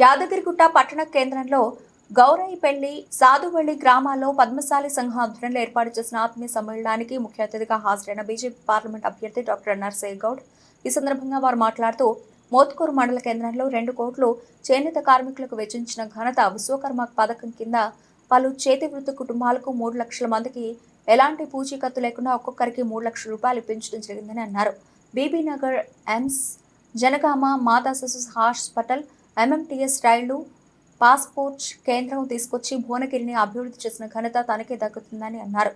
యాదగిరిగుట్ట పట్టణ కేంద్రంలో గౌరాయిపల్లి సాధువల్లి గ్రామాల్లో పద్మశాలి సంఘ ఆధ్వర్యంలో ఏర్పాటు చేసిన ఆత్మీయ సమ్మేళనానికి ముఖ్య అతిథిగా హాజరైన బీజేపీ పార్లమెంట్ అభ్యర్థి డాక్టర్ నర్సయ్య గౌడ్ ఈ సందర్భంగా వారు మాట్లాడుతూ మోత్కూరు మండల కేంద్రంలో రెండు కోట్లు చేనేత కార్మికులకు వెచ్చించిన ఘనత విశ్వకర్మ పథకం కింద పలు చేతి వృత్తి కుటుంబాలకు మూడు లక్షల మందికి ఎలాంటి పూచీకత్తు లేకుండా ఒక్కొక్కరికి మూడు లక్షల రూపాయలు ఇప్పించడం జరిగిందని అన్నారు. బీబీనగర్ ఎమ్స్ జనగామ మాతా శిశు హాస్పిటల్ ఎంఎంటీఎస్ రైళ్ళు పాస్పోర్ట్ కేంద్రం తీసుకొచ్చి భువనగిరిని అభివృద్ధి చేసిన ఘనత తనకే దక్కుతుందని అన్నారు.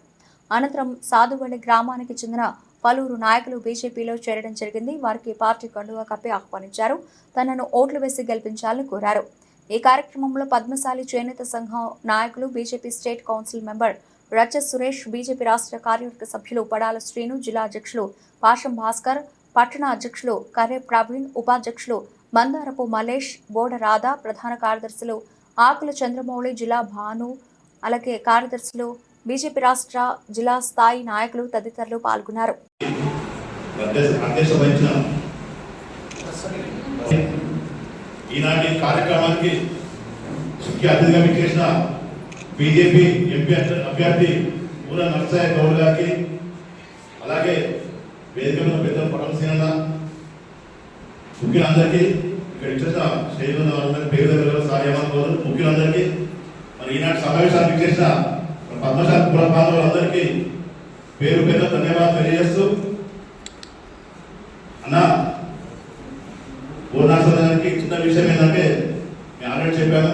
అనంతరం సాధువల్లి గ్రామానికి చెందిన పలువురు నాయకులు బీజేపీలో చేరడం జరిగింది. వారికి పార్టీ కండువా కప్పి ఆహ్వానించారు. తనను ఓట్లు వేసి గెలిపించాలని కోరారు. ఈ కార్యక్రమంలో పద్మశాలి చేనేత సంఘం నాయకులు బీజేపీ స్టేట్ కౌన్సిల్ మెంబర్ రచ్చ సురేష్ బీజేపీ రాష్ట్ర కార్యవర్గ సభ్యులు పడాల శ్రీను జిల్లా అధ్యక్షులు పాషం భాస్కర్ పట్టణ అధ్యక్షులు కర్రే ప్రవీణ్ ఉపాధ్యక్షులు మందారపు మలేష్ బోడ రాధా ప్రధాన కార్యదర్శులు ఆకుల చంద్రమౌళి జిల్లా భాను అలాగే కార్యదర్శులు బీజేపీ రాష్ట్ర జిల్లా స్థాయి నాయకులు తదితరులు పాల్గొన్నారు. ఈనాటి కార్యక్రమానికి ముఖ్య అతిథిగా చేసిన బీజేపీ ఎంపీ అభ్యర్థి ఊర నరసాయ గౌడ్ గారికి అలాగే వేదికలో పెద్ద పటం ముఖ్యులందరికీ ఇక్కడ ఇచ్చేసిన స్నేహితుల ఉన్న వాళ్ళందరికీ పేరు దగ్గర సార్యమాన్ గౌడ్ ముఖ్యులందరికీ మరి ఈనాటి సమావేశానికి ఇచ్చేసిన పద్మశాలి కుల బాంధవులందరికీ పేరు పేరు ధన్యవాదాలు తెలియజేస్తూ అన్న పూర్ణాసనానికి చిన్న విషయం ఏంటంటే నేను ఆల్రెడీ చెప్పాను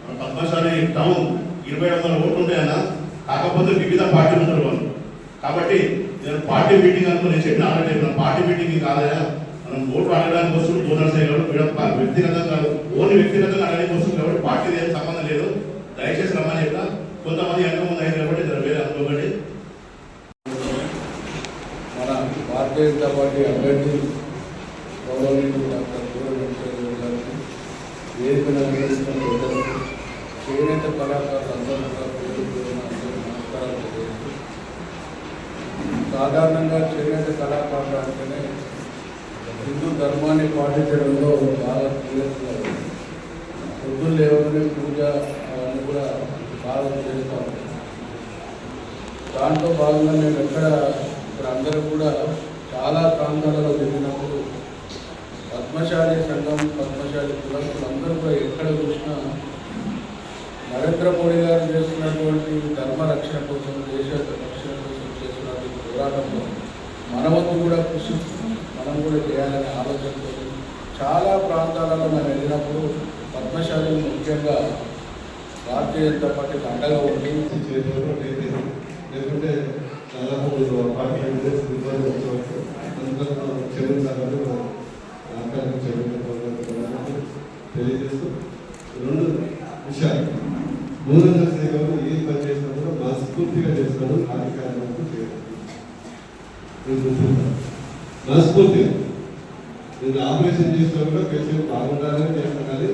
మన పద్మశాలి టౌన్ ఇరవై వందల ఓట్లు ఉంటాయన్న కాకపోతే వివిధ పార్టీలు ఉంటారు వాళ్ళు కాబట్టి నేను పార్టీ మీటింగ్ అనుకుని చెప్పిన ఆల్రెడీ చెప్పిన పార్టీ మీటింగ్ కాదయా మనం ఓటు అడగడానికి వస్తుంది బోనర్సే సైడ్ వీళ్ళ కాదు ఓన్లీ వ్యక్తిగతంగా అడగడానికి వస్తుంది కాబట్టి పార్టీ ఏం సంబంధం లేదు. దయచేసి రమ్మని చెప్తా. కొంతమంది వెనక ముందు అయింది కాబట్టి జర వేరే అనుకోకండి. మన భారతీయ జనతా పార్టీ అభ్యర్థి గౌరవనీయులు డాక్టర్ వెంకటేశ్వర గారికి వేదిక నిర్వహిస్తున్న చేనేత కళాకారులు అందరూ నమస్కారాలు సాధారణంగా చేనేత కళాకారులు అంటేనే హిందూ ధర్మాన్ని పాటించడంలో బాగా క్లియర్గా పొద్దున్న లేవగానే పూజ అవన్నీ కూడా బాగా చేస్తూ దాంతో దాంట్లో భాగంగా మేము ఎక్కడ ఇక్కడ అందరూ కూడా చాలా ప్రాంతాలలో వెళ్ళినప్పుడు పద్మశాలి సంఘం పద్మశాలి కులస్తులు అందరూ కూడా ఎక్కడ చూసినా నరేంద్ర మోడీ గారు చేస్తున్నటువంటి ధర్మ రక్షణ కోసం దేశ రక్షణ కోసం చేస్తున్నటువంటి పోరాటంలో మన వంతు కూడా కృషి మనం కూడా చేయాలనే ఆలోచనతో చాలా ప్రాంతాలలో మనం వెళ్ళినప్పుడు పద్మశాలి ముఖ్యంగా భారతీయ జనతా పార్టీకి అండగా ఉండి లేకుంటే ఇబ్బంది అందుకని తెలియజేస్తూ రెండు విషయాలు. మూలంగా సేవలు ఏ పని చేసినా కూడా మనస్ఫూర్తిగా చేస్తాను రాజకీయాలకు నేను గుర్తుంటాను. మనస్ఫూర్తిగా నేను ఆపరేషన్ చేసినా కూడా పేషెంట్ బాగుండాలని చేస్తాను కానీ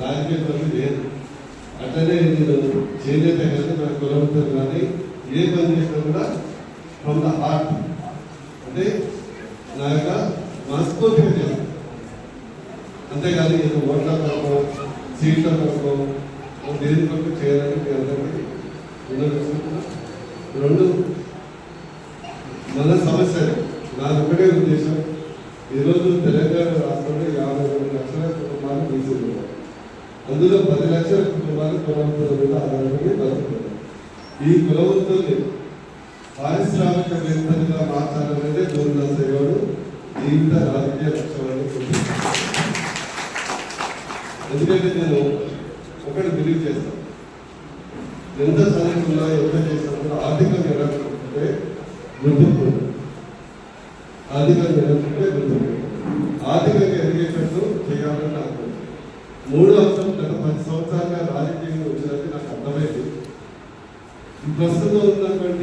రాజకీయ పని లేదు. అట్లనే నేను చేనేత కానీ నా కులంతో కానీ ఏ పని చేసినా కూడా ఫ్రమ్ ద హార్ట్ అంటే నా యొక్క మనస్ఫూర్తిగా చేస్తాను అంతేగాని నేను ఓట్ల కొరకు సీట్ల కొరకు దేని కొరకు చేయాలని మీ అందరికీ రెండు మన సమస్య. నాది ఒకటే ఉద్దేశం. ఈరోజు తెలంగాణ రాష్ట్రంలో యాభై రెండు లక్షల కుటుంబాలు బీసీలు అందులో పది లక్షల కుటుంబాలు కులవంతుల మీద ఆధారపడి బతుకుతున్నారు ఈ కులవంతుల్ని పారిశ్రామికవేత్తలుగా మార్చాలనేదే గోరుల గారు జీవిత రాజకీయ లక్ష్యాలను ఎందుకంటే నేను ఒకటి బిలీవ్ చేస్తాను. ఎంత చదువుకున్నా ఎంత చేసినా కూడా ఆర్థికంగా ఎలాంటి గుర్తింపు ఆర్థికంగా ఎలాంటి గుర్తింపు ఆర్థికంగా ఎదిగేటట్టు చేయాలని నాకు మూడో అంశం గత పది సంవత్సరాలుగా రాజకీయంగా వచ్చినట్టు నాకు అర్థమైంది. ప్రస్తుతం ఉన్నటువంటి